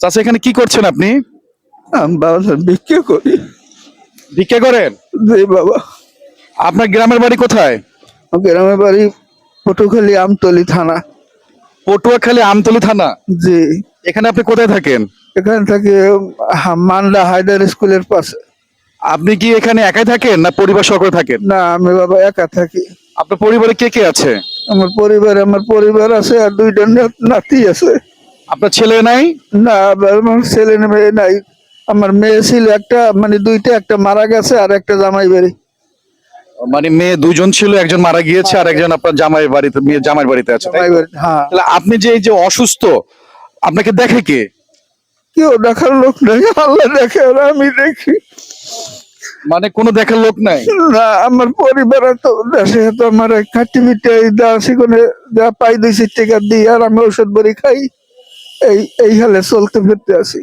চাচা এখানে কি করছেন আপনি? ভিক্ষা করি। ভিক্ষা করেন? জি বাবা। আপনার গ্রামের বাড়ি কোথায়? গ্রামের বাড়ি পটুখালী আমতলি থানা। পটুয়াখালী আমতলি থানা? জি। এখানে আপনি কোথায় থাকেন? এখানে থেকে মান্ডা হায়দার স্কুলের পাশে। আপনি কি এখানে একাই থাকেন না পরিবার সকলে থাকেন? না আমি বাবা একা থাকি। আপনার পরিবারে কে কে আছে? আমার পরিবার আমার পরিবার আছে আর দুইটা নাতি আছে। আপনার ছেলে নাই? না আমার ছেলে মেয়ে নাই। আমার মেয়ে ছিল একটা মানে দুইটা একটা মারা গেছে আর একটা জামাই বাড়ি। মানে মেয়ে দুজন ছিল একজন মারা গিয়েছে আর একজন আপনার জামাই বাড়িতে মেয়ে জামাই বাড়িতে আছে তাই জামাই বাড়ি হ্যাঁ। তাহলে আপনি যে এই যে অসুস্থ আপনাকে দেখে কে? কেউ দেখার লোক নেই আল্লাহ দেখে আর আমি দেখি। মানে কোনো দেখার লোক নাই? না আমার পরিবার তো দেশে তো আমার খাটি মিটে দেওয়া সেখানে যা পাই দুই চার টাকা দিই আর আমি ওষুধ বড়ি খাই। এই এই হালে চলতে ফিরতে আছি